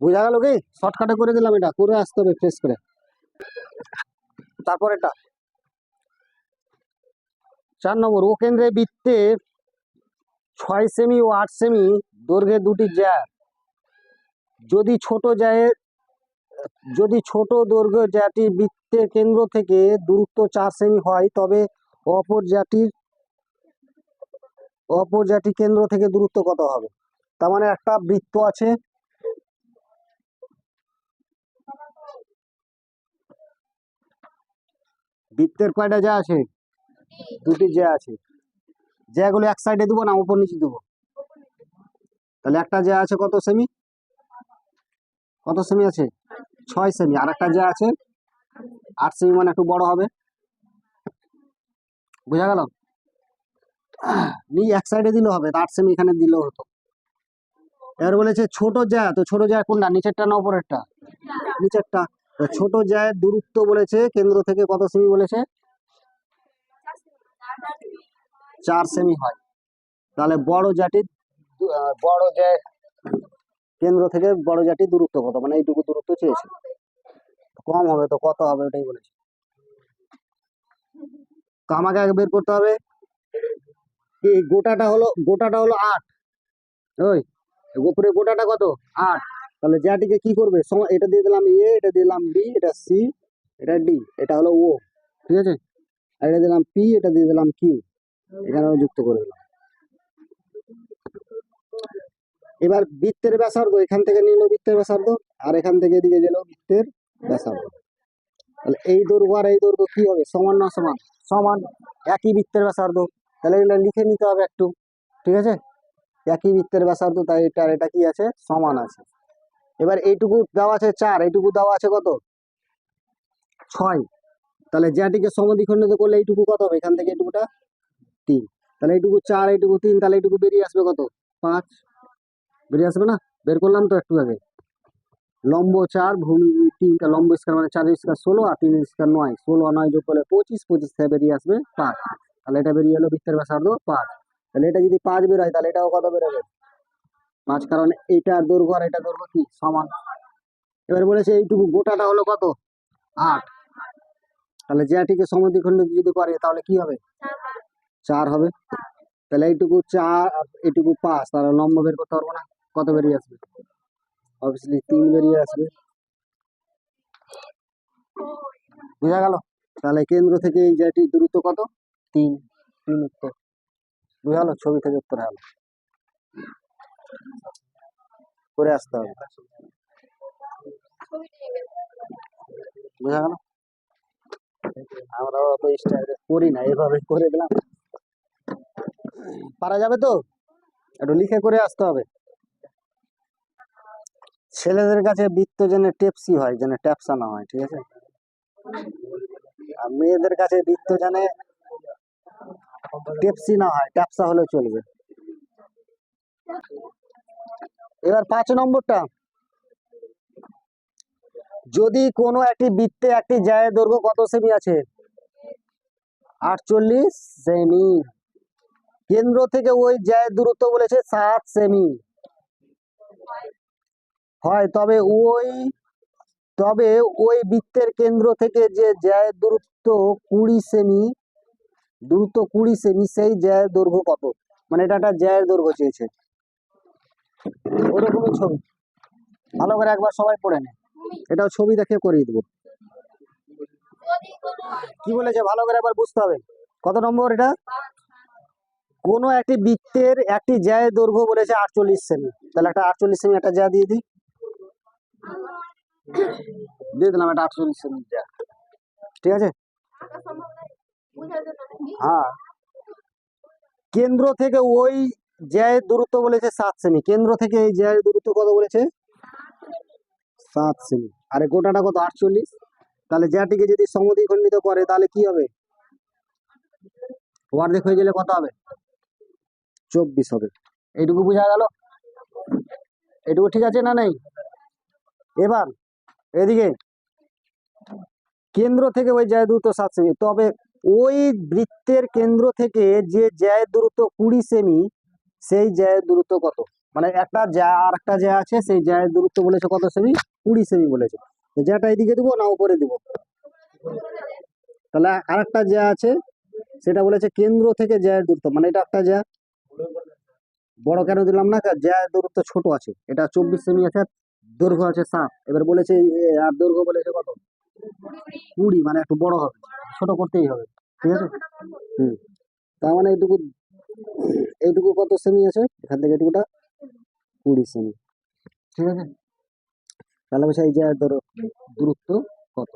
বোঝা গেল কি? শর্টকাটে করে দিলাম এটা, করে আসতে হবে ফ্রেশ করে। তারপর এটা। চার নম্বর ও কেন্দ্রে বৃত্তের ছয় সেমি ও আট সেমি দৈর্ঘ্যে দুটি জ্যা যদি ছোট জ্যায়ের যদি ছোট দৈর্ঘ্য জ্যাটি বৃত্তের কেন্দ্র থেকে দূরত্ব চার সেমি হয়, তবে অপর জ্যাটির, অপর জ্যাটি কেন্দ্র থেকে দূরত্ব কত হবে? তার মানে একটা বৃত্ত আছে বৃত্তের কয়টা যা আছে? দুটি যে আছে। জ্যাগুলো এক সাইডে দেবো না, উপর নিচে দেবো। তাহলে একটা জ্যা আছে কত সেমি কত সেমি আছে? ছয় সেমি আর একটা যে আছে, আট সেমি মানে একটু বড় হবে। বোঝা গেল? এক সাইডে দিলেও হবে আট সেমি এখানে দিলেও হতো। এবার বলেছে ছোট জ্যা তো ছোট জ্যা কোনটা? নিচেরটা না উপরেরটা? নিচেরটা। ছোট জ্যায়ের দূরত্ব বলেছে কেন্দ্র থেকে কত সেমি বলেছে? চার সেমি হয়। তাহলে বড় আহ, বড় যে কেন্দ্র থেকে বড় জাতির দূরত্ব কত? মানে এইটুকু দূরত্ব চেয়েছে। কম হবে তো কত হবে ওটাই বলেছে। তো আমাকে আগে বের করতে হবে। গোটাটা হলো গোটাটা হলো আট। ওই উপরে গোটাটা কত? আট। তাহলে জ্যাটিকে কি করবে? এটা দিয়ে দিলাম এ, এটা দিলাম বি, এটা সি, এটা ডি, এটা হলো ও, ঠিক আছে? আর এটা দিলাম পি, এটা দিয়ে দিলাম কিউ, এখানেও যুক্ত করে দিলাম। এবার বৃত্তের ব্যাসার্ধ, এখান থেকে নিল বৃত্তের ব্যাসার্ধ, আর এখান থেকে এদিকে গেল বৃত্তের ব্যাসার্ধ। তাহলে এই দৈর্ঘ্য আর এই দৈর্ঘ্য কি হবে? সমান না সমান? সমান, একই বৃত্তের ব্যাসার্ধ। তাহলে এটা লিখে নিতে হবে একটু, ঠিক আছে? একই বৃত্তের ব্যাসার্ধ, তাই এটা এটা কি আছে? সমান আছে। এবার এইটুকু দেওয়া আছে চার, এইটুকু দেওয়া আছে কত? ছয়। তাহলে জ্যাটিকে সমদ্বিখণ্ডিত করলে এইটুকু কত হবে? এখান থেকে এইটুকুটা তিন। তাহলে এইটুকু চার, এইটুকু তিন, তাহলে এইটুকু বেরিয়ে আসবে কত? পাঁচ। বেরিয়ে আসবে না? বের করলাম তো একটু আগে। লম্ব চার, ভূমি তিনটা লম্ব স্কোয়ার মানে চার স্কোয়ার ষোলো আর তিন স্কোয়ার নয়। ষোলো নয় যোগ করলে পঁচিশ পঁচিশ থেকে বেরিয়ে আসবে পাঁচ। তাহলে এটা বেরিয়ে এলো বৃত্তের ব্যাসার্ধ পাঁচ। তাহলে এটা যদি পাঁচ বেরোয় তাহলে এটাও কত বেরোবে পাঁচ কারণ এইটার দৈর্ঘ্য আর এটা দৈর্ঘ্য কি? সমান। এবার বলেছে এইটুকু গোটাটা হলো কত? আট। তাহলে জ্যাটিকে সমদ্বিখণ্ডিত যদি করে, তাহলে কি হবে? চার হবে। তাহলে এইটুকু চার এইটুকু পাঁচ, তাহলে লম্ব বের করতে পারব না। কত বেরিয়ে আসবে? অবভিয়াসলি তিন বেরিয়ে আসবে। বোঝা গেল? তাহলে কেন্দ্র থেকে এই জায়গাটির দূরত্ব কত? তিন। তিন উত্তর। বোঝা গেল? ছবি থেকে উত্তর হলো করে আসতে হবে। বোঝা গেল আমরা অত স্টাইলে করি না, এভাবে করে দিলাম। পারা যাবে তো? একটু লিখে করে আসতে হবে। ছেলেদের কাছে বৃত্ত যেন টেপসি হয়, যেন ট্যাপসা না হয়, ঠিক আছে? আর মেয়েদের কাছে বৃত্ত যেন টেপসি না হয়, ট্যাপসা হলে চলবে। এবার পাঁচ নম্বরটা। যদি কোনো একটি বৃত্তে একটি জায়ের দৈর্ঘ্য কত সেমি আছে? আটচল্লিশ সেমি। কেন্দ্র থেকে ওই জায়ের দূরত্ব বলেছে সাত সেমি। হয়, তবে ওই তবে ওই বৃত্তের কেন্দ্র থেকে যে জ্যায়ের দূরত্ব কুড়ি সেমি, দূরত্ব কুড়ি সেমি, সেই জ্যায়ের দৈর্ঘ্য কত? মানে এটা একটা জ্যায়ের দৈর্ঘ্য চেয়েছে। ওরকমই ছবি। ভালো করে একবার সবাই পড়ে নে। এটাও ছবি দেখে করিয়ে দেবো। কি বলেছে? ভালো করে একবার বুঝতে হবে। কত নম্বর এটা? কোনো একটি বৃত্তের একটি জ্যায়ের দৈর্ঘ্য বলেছে আটচল্লিশ সেমি। তাহলে একটা আটচল্লিশ সেমি, একটা জ্যা দিয়ে দিই। দিয়ে দিলাম একটা আটচল্লিশ সেমি জ্যা ঠিক আছে? হ্যাঁ। কেন্দ্র থেকে ওই জ্যায়ের দূরত্ব বলেছে সাত সেমি। কেন্দ্র থেকে এই জ্যায়ের দূরত্ব কত বলেছে? সাত সেমি। আরে গোটাটা কত? আটচল্লিশ? তাহলে জ্যাটিকে যদি সমদ্বিখণ্ডিত করে, তাহলে কি হবে? অর্ধেক হয়ে গেলে কত হবে? চব্বিশ হবে। এইটুকু বোঝা গেল? এটুকু ঠিক আছে না নেই? এবার, এদিকে। কেন্দ্র থেকে ওই জ্যায় দূরত্ব সাত সেমি। তবে ওই বৃত্তের কেন্দ্র থেকে যে জ্যায়ের দূরত্ব কুড়ি সেমি সেই জ্যায়ের দূরত্ব কত? মানে একটা জ্যা আর একটা জ্যা আছে, সেই জ্যায়ের দূরত্ব বলেছে কত সেমি কুড়ি সেমি বলেছে। জ্যাটা এদিকে দেবো না উপরে দেবো। তাহলে আরেকটা জ্যা আছে, সেটা বলেছে কেন্দ্র থেকে জ্যায়ের দূরত্ব। মানে এটা একটা জ্যা। বড় কেন দিলাম না? জ্যায়ের দূরত্ব ছোট আছে। এটা চব্বিশ সেমি আছে, দৈর্ঘ্য আছে সাত। এবার বলেছে আর দৈর্ঘ্য বলেছে কত? কুড়ি। মানে একটু বড় হবে। ছোট করতেই হবে। ঠিক আছে? হুম। তার মানে এইটুকু এইটুকু কত সেমি আছে? এখান থেকে এটুকুটা কুড়ি সেমি ঠিক আছে? তাহলে বলছে এই যে ধরো দূরত্ব কত?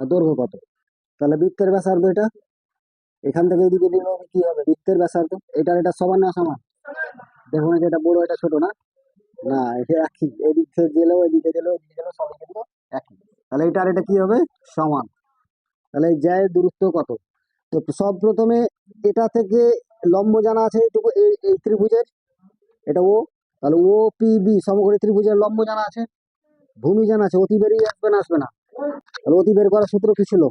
আর দৈর্ঘ্য কত? তাহলে বৃত্তের ব্যাসার্ধ এটা। এখান থেকে এদিকে হবে কি হবে? বৃত্তের ব্যাসার্ধ। এটার এটা সমান না সমান? দেখুন যে এটা বড় এটা ছোট না? না, এটা একই। এদিক থেকে গেলেও, এদিকে গেলেও এদিকে গেলেও সবই কিন্তু একই। তাহলে এটা আর এটা কি হবে? সমান। তাহলে এই জ্যায়ের দূরত্ব কত? তো সব প্রথমে এটা থেকে লম্ব জানা আছে, এইটুকু এই এই ত্রিভুজের, এটা ও, তাহলে ও, পি, বি সমকোণী ত্রিভুজের লম্ব জানা আছে, ভূমি জানা আছে, অতি বেরিয়ে আসবে না আসবে না। তাহলে অতি বের করার সূত্র কি ছিল?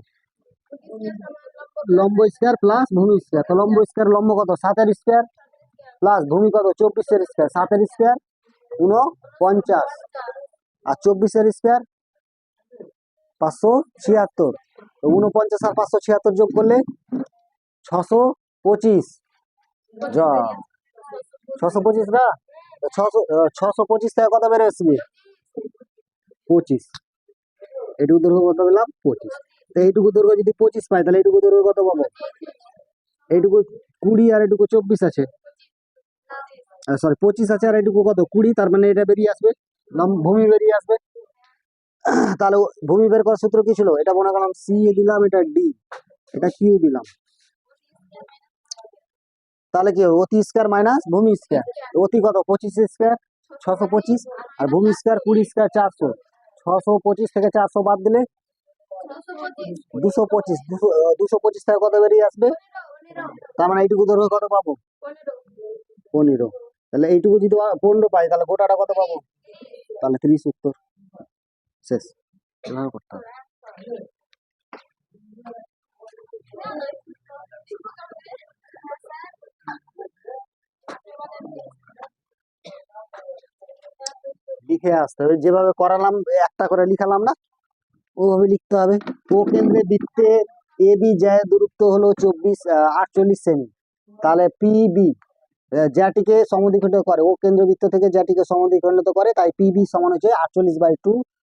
লম্ব স্কোয়ার প্লাস ভূমি স্কোয়ার তো লম্ব স্কোয়ার লম্ব কত? সাতের স্কোয়ার প্লাস ভূমি কত? চব্বিশের স্কোয়ার সাতের স্কোয়ার উনপঞ্চাশ আর চব্বিশের স্কোয়ার পাঁচশো ছিয়াত্তর। উনপঞ্চাশ আর পাঁচশো ছিয়াত্তর যোগ করলে ছশো পঁচিশ। যা। ছশো পঁচিশ না? ছশো ছশো পঁচিশ থেকে কত বেড়ে আসবে? পঁচিশ। এইটুকু দৈর্ঘ্য কত পেলাম? পঁচিশ। তো এইটুকু দৈর্ঘ্য যদি পঁচিশ পাই তাহলে এইটুকু দৈর্ঘ্য কত পাবো? এইটুকু কুড়ি আর এইটুকু চব্বিশ আছে। সরি পঁচিশ আছে আর এইটুকু কত? কুড়ি তার মানে এটা বেরিয়ে আসবে। ভূমি বেরিয়ে আসবে। তাহলে ভূমি বের করার সূত্র কি ছিল? এটা মনে করলাম সি দিলাম এটা ডি এটা কিউ দিলাম। তাহলে কি অতি স্কোয়ার মাইনাস ভূমি স্কোয়ার অতি কত? পঁচিশ স্কোয়ার ছশো পঁচিশ। আর ভূমি স্কোয়ার কুড়ি স্কোয়ার চারশো। ছশো পঁচিশ থেকে চারশো বাদ দিলে দুশো পঁচিশ। দুশো দুশো পঁচিশ থেকে কত বেরিয়ে আসবে? তার মানে এইটুকু দৈর্ঘ্য কত পাবো? পনেরো। তাহলে এইটুকু যদি পনেরো পাই, তাহলে গোটাটা কত পাবো? তাহলে ত্রিশ উত্তর। শেষ। এভাবে করতে হবে। লিখে আসতে হবে। যেভাবে করালাম, একটা করে লিখালাম না, ওভাবে লিখতে হবে। ও কেন্দ্রে বৃত্তের এ, বি যায় দূরত্ব হলো চব্বিশ আটচল্লিশ সেমি। তাহলে পিবি জ্যাটিকে সমদ্বিখণ্ডিত করে। ও কেন্দ্রবৃত্ত থেকে জ্যাটিকে সমদ্বিখণ্ডিত করে, তাই পিবি সমান হচ্ছে আটচল্লিশ বাই টু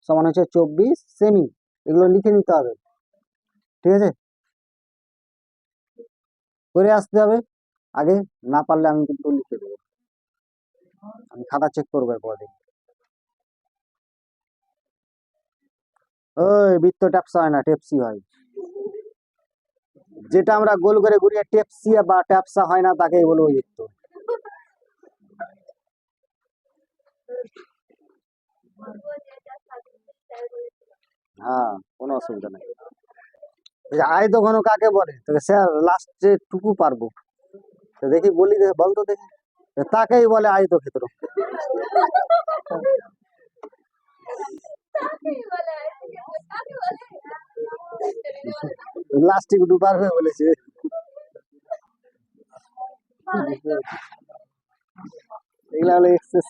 সমান হচ্ছে চব্বিশ সেমি। এগুলো লিখে নিতে হবে। ঠিক আছে? করে আসতে হবে। আগে না পারলে আমি কিন্তু লিখে দেবো। আমি খাতা চেক করব এরপর ওই বৃত্ত ট্যাপসা হয় না টেপসি হয়। যেটা আমরা গোল করে ঘুরিয়ে টেপসি বা ট্যাপসা হয় না, তাকেই বলব বৃত্ত। হ্যাঁ কোনো অসুবিধা নেই। এই যে আয়ত ঘন কাকে বলে? তোকে স্যার লাস্টে টুকু পারব। তো দেখি বলি দেখে, বল তো দেখি। তাকেই বলে আয়ত ক্ষেত্র। লাস্টিক ডুবার হয়ে বলেছে। এগুলা হলো এক্সেস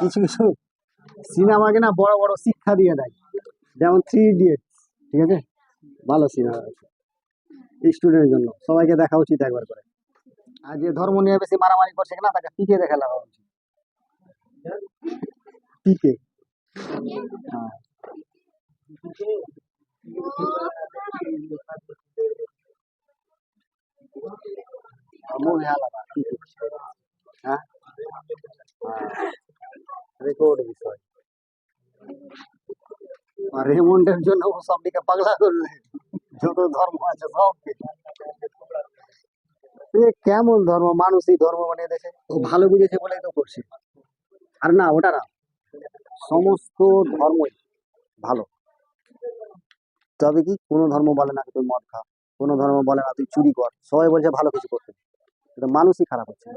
কিছু কিছু সিনেমাকে না বড় বড় শিক্ষা দিয়ে দেয়। যেমন থ্রি ইডিয়েটস ঠিক আছে? ভালো সিনেমা। স্টুডেন্টের জন্য। সবাইকে দেখা উচিত একবার করে। আর যে ধর্ম নিয়ে বেশি মারামারি করছে না তাকে পিকে দেখা লাগা উচিত পিকে? হ্যাঁ। হ্যাঁ? আর রেমন্ডের জন্য ও সবদিকে পাগলা করলে। যত ধর্ম আছে সবকে এ কেমন ধর্ম? মানুষ এই ধর্ম মানে দেখে ও ভালো বুঝেছে বলে তো করছে। আর না, ওটা না। সমস্ত ধর্মই ভালো। তবে কি, কোনো ধর্ম বলে না তুই মদ খা, কোনো ধর্ম বলে না তুই চুরি কর। সবাই বলছে ভালো কিছু করতে। মানুষই খারাপ হচ্ছে।